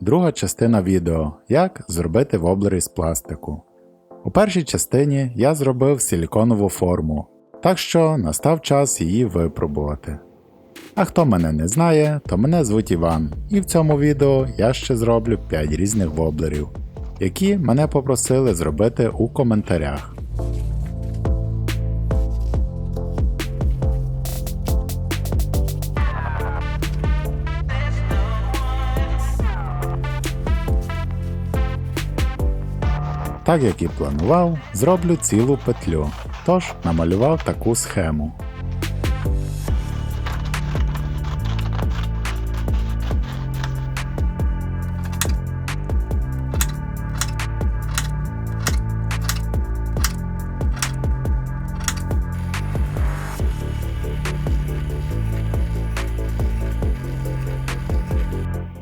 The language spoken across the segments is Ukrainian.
друга частина відео Як зробити воблер із пластику. У першій частині я зробив силіконову форму, так що настав час її випробувати. А хто мене не знає, то мене звуть Іван, і в цьому відео я ще зроблю 5 різних воблерів, які мене попросили зробити у коментарях. Так як і планував, зроблю цілу петлю, тож намалював таку схему.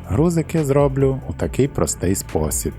Грузики зроблю у такий простий спосіб.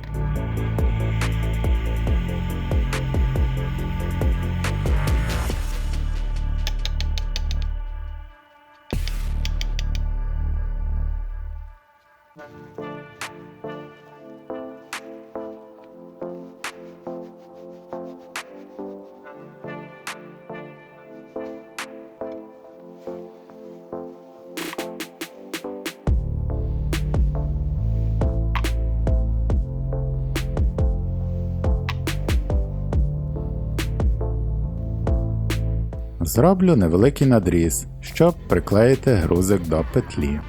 Зроблю невеликий надріз, щоб приклеїти грузик до петлі.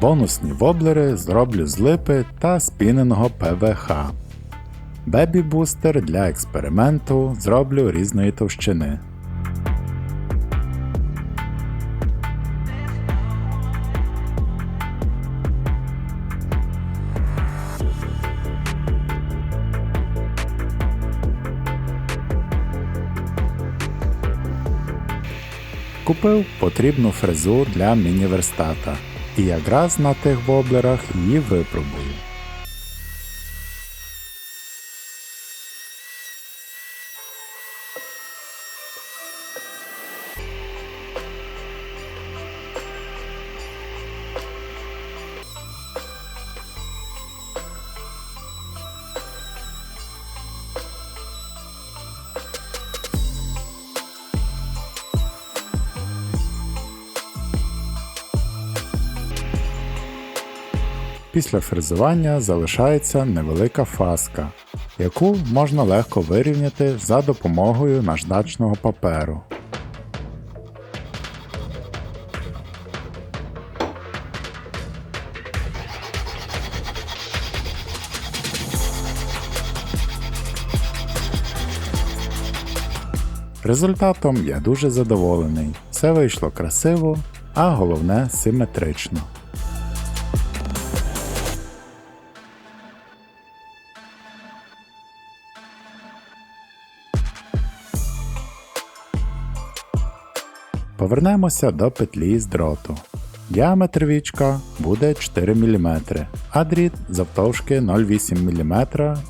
Бонусні воблери зроблю з липи та спіненого ПВХ. Бебі бустер для експерименту зроблю різної товщини. Купив потрібну фрезу для міні-верстата і якраз на тих воблерах її випробую. Після фрезування залишається невелика фаска, яку можна легко вирівняти за допомогою наждачного паперу. Результатом я дуже задоволений. Все вийшло красиво, а головне симетрично. Повернемося до петлі з дроту. Діаметр вічка буде 4 мм, а дріт завтовшки 0,8 мм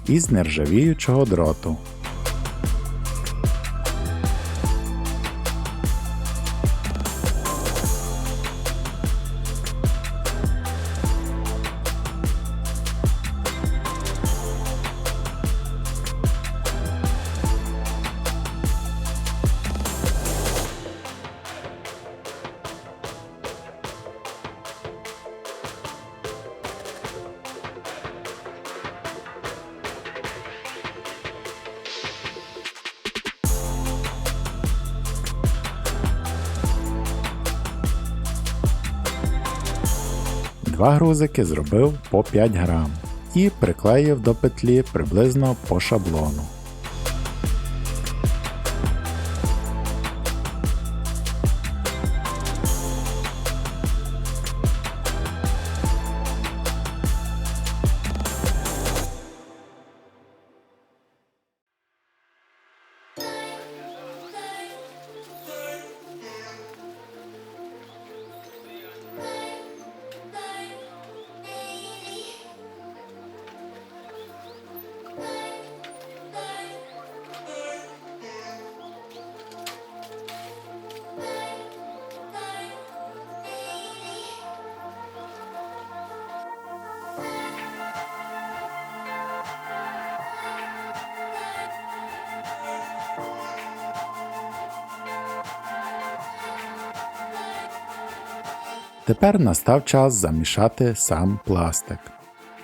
із нержавіючого дроту. Два грузики зробив по 5 грам і приклеїв до петлі приблизно по шаблону. Тепер настав час замішати сам пластик.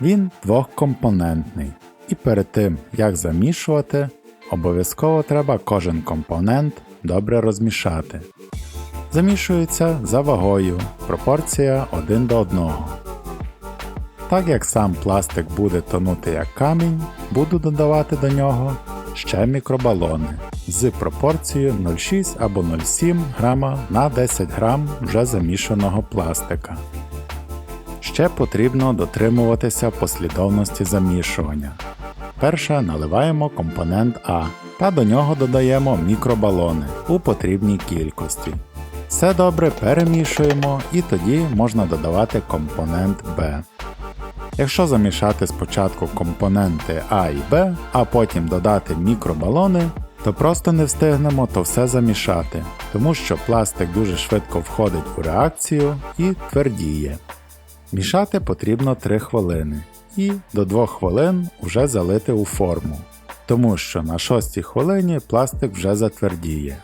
Він двохкомпонентний, і перед тим як замішувати, обов'язково треба кожен компонент добре розмішати. Замішується за вагою, пропорція 1 до 1. Так як сам пластик буде тонути як камінь, буду додавати до нього ще мікробалони з пропорцією 0,6 або 0,7 грама на 10 грам вже замішаного пластика. Ще потрібно дотримуватися послідовності замішування. Перше наливаємо компонент А та до нього додаємо мікробалони у потрібній кількості. Все добре перемішуємо і тоді можна додавати компонент Б. Якщо замішати спочатку компоненти А і Б, а потім додати мікробалони, то просто не встигнемо то все замішати, тому що пластик дуже швидко входить у реакцію і твердіє. Мішати потрібно 3 хвилини і до 2 хвилин вже залити у форму, тому що на 6 хвилині пластик вже затвердіє.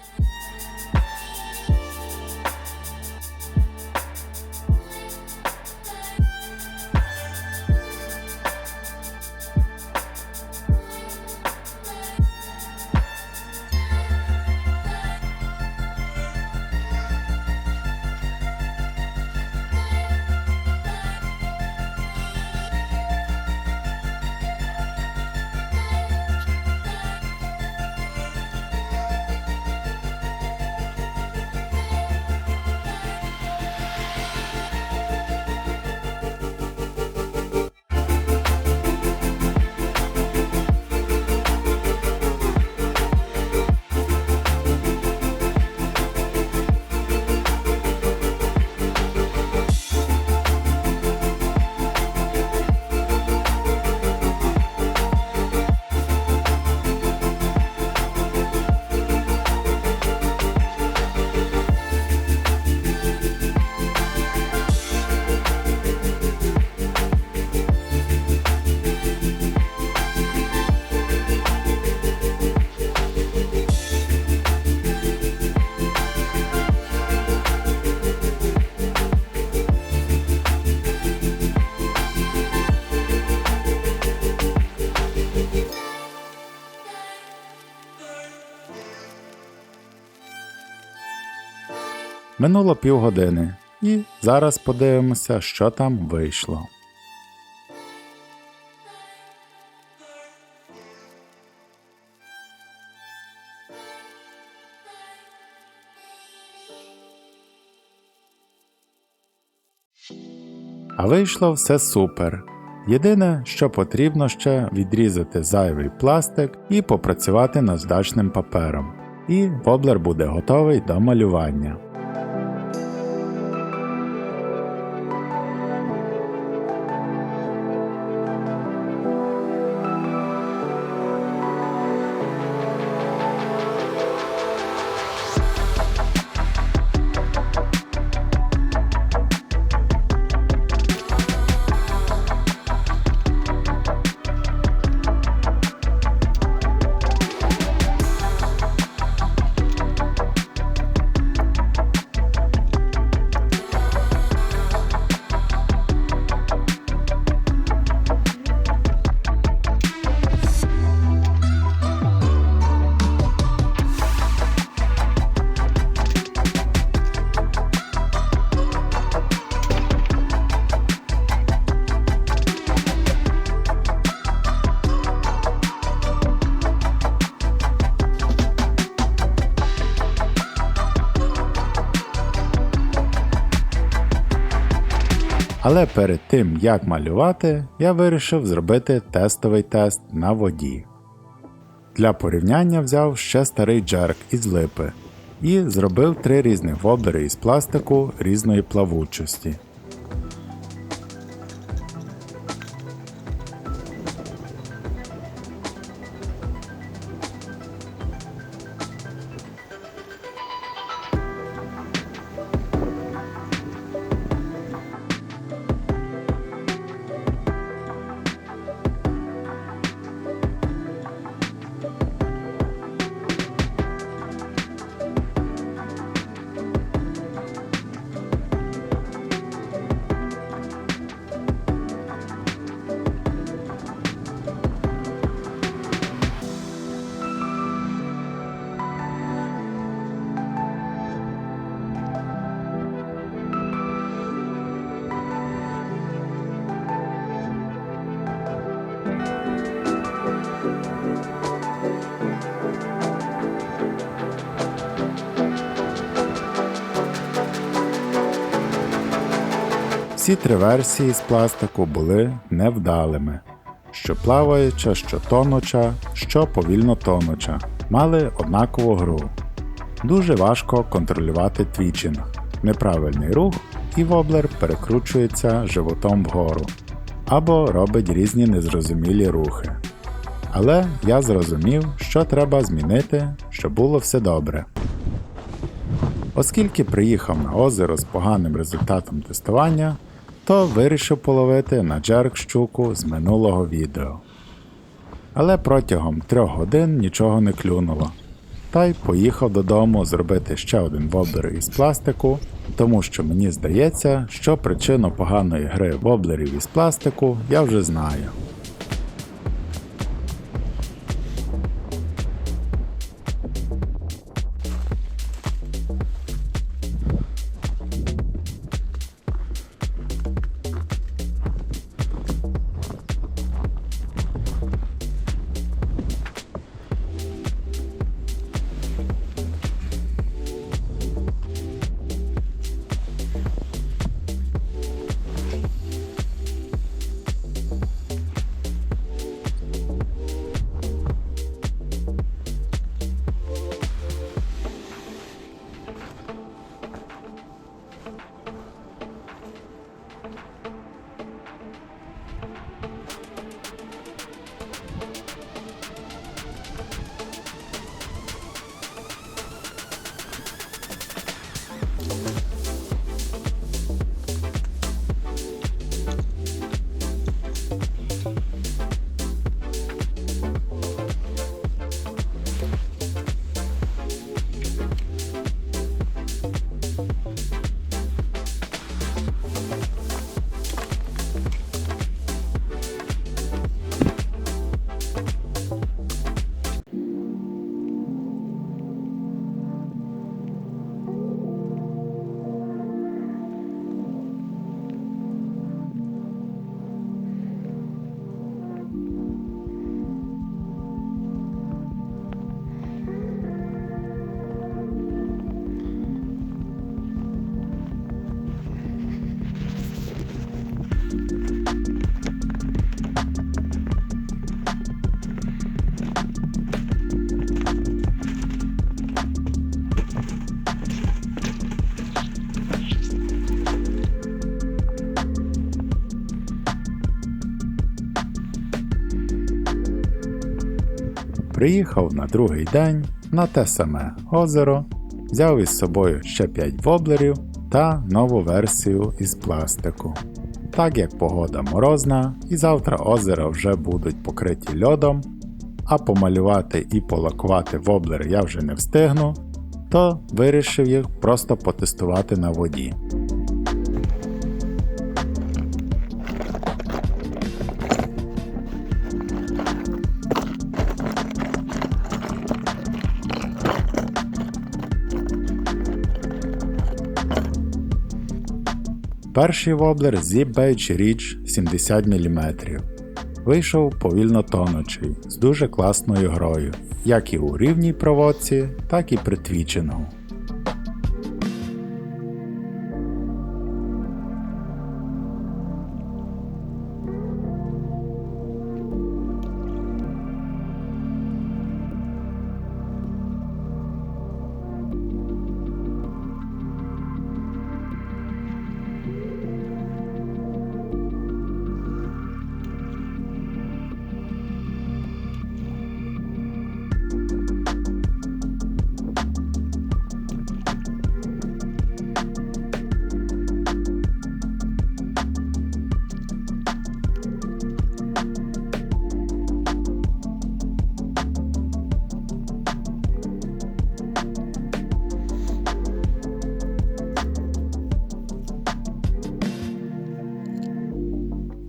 Минуло півгодини, і зараз подивимося, що там вийшло. А вийшло все супер. Єдине, що потрібно ще відрізати зайвий пластик і попрацювати над здачним папером. І воблер буде готовий до малювання. Але перед тим як малювати, я вирішив зробити тестовий тест на воді. Для порівняння взяв ще старий джерк із липи і зробив три різних воблери із пластику різної плавучості. Всі три версії з пластику були невдалими. Що плаваюча, що тонуча, що повільно тонуча, мали однакову гру. Дуже важко контролювати твічинг. Неправильний рух і воблер перекручується животом вгору або робить різні незрозумілі рухи. Але я зрозумів, що треба змінити, щоб було все добре. Оскільки приїхав на озеро з поганим результатом тестування, то вирішив половити на джерк щуку з минулого відео. Але протягом трьох годин нічого не клюнуло. Та й поїхав додому зробити ще один воблер із пластику, тому що мені здається, що причину поганої гри воблерів із пластику я вже знаю. Приїхав на другий день на те саме озеро, взяв із собою ще 5 воблерів та нову версію із пластику. Так як погода морозна і завтра озера вже будуть покриті льодом, а помалювати і полакувати воблери я вже не встигну, то вирішив їх просто потестувати на воді. Перший воблер Zip річ 70 мм. Вийшов повільно тонучий, з дуже класною грою, як і у рівній проводці, так і при.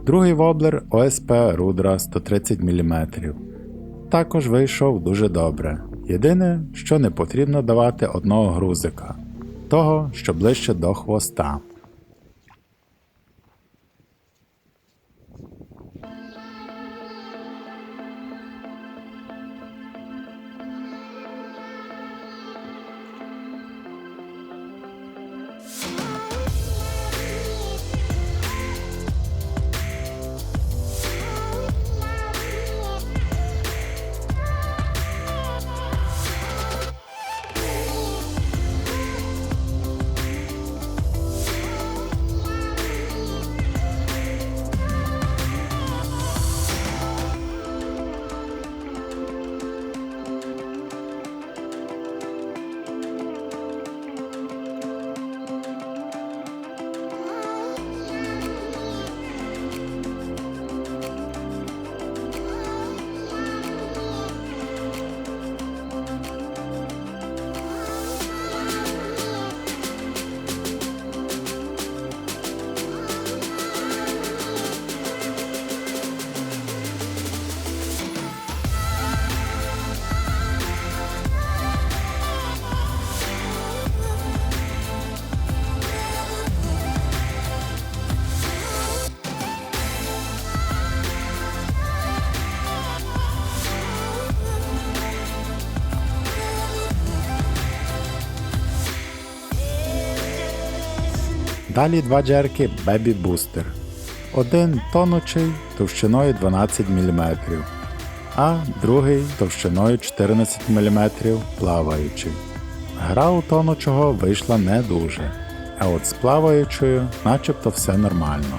Другий воблер ОСП Рудра 130 мм. Також вийшов дуже добре. Єдине, що не потрібно давати одного грузика, того, що ближче до хвоста. Далі два джерки Baby Booster. Один тонучий товщиною 12 мм, а другий товщиною 14 мм плаваючий. Гра у тонучого вийшла не дуже, а от з плаваючою начебто все нормально.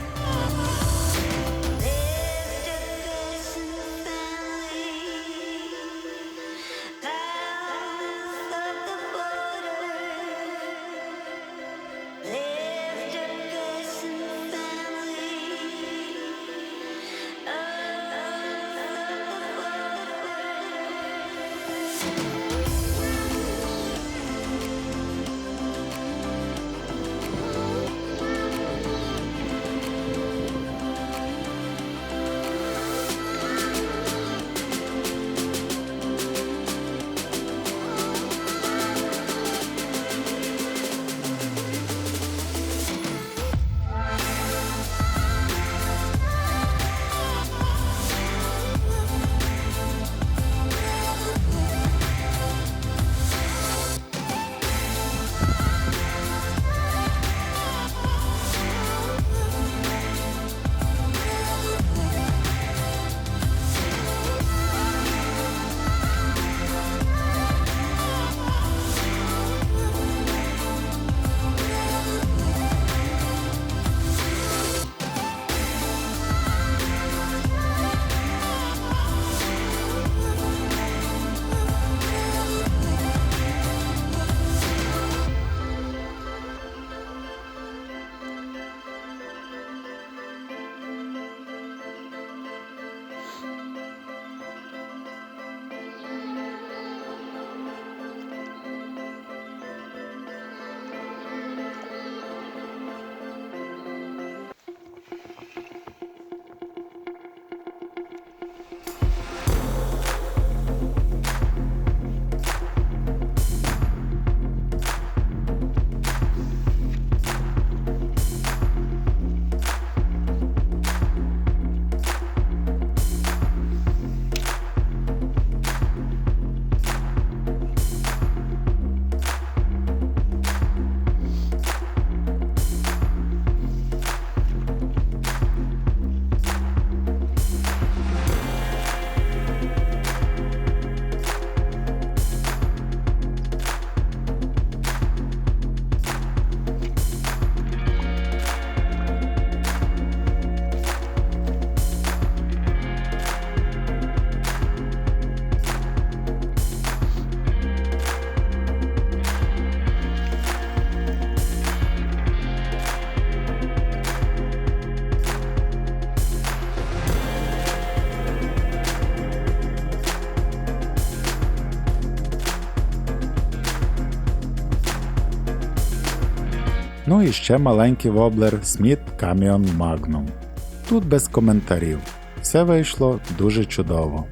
Ще маленький воблер Smith Camion Magnum. Тут без коментарів. Все вийшло дуже чудово.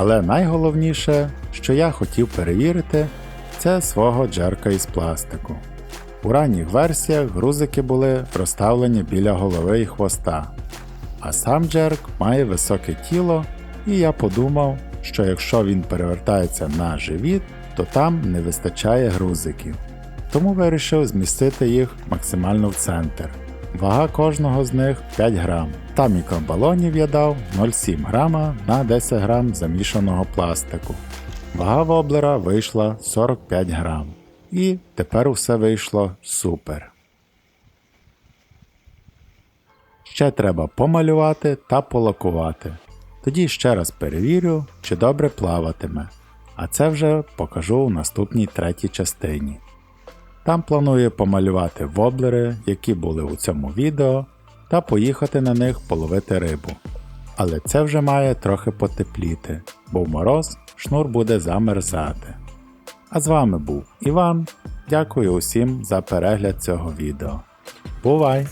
Але найголовніше, що я хотів перевірити, це свого джерка із пластику. У ранніх версіях грузики були розставлені біля голови і хвоста, а сам джерк має високе тіло, і я подумав, що якщо він перевертається на живіт, то там не вистачає грузиків. Тому вирішив змістити їх максимально в центр. Вага кожного з них 5 грам. Та мікробалонів я дав 0,7 грама на 10 грам замішаного пластику. Вага воблера вийшла 45 грам. І тепер усе вийшло супер. Ще треба помалювати та полакувати. Тоді ще раз перевірю, чи добре плаватиме. А це вже покажу у наступній третій частині. Там планую помалювати воблери, які були у цьому відео, та поїхати на них половити рибу. Але це вже має трохи потепліти, бо в мороз шнур буде замерзати. А з вами був Іван. Дякую усім за перегляд цього відео. Бувай!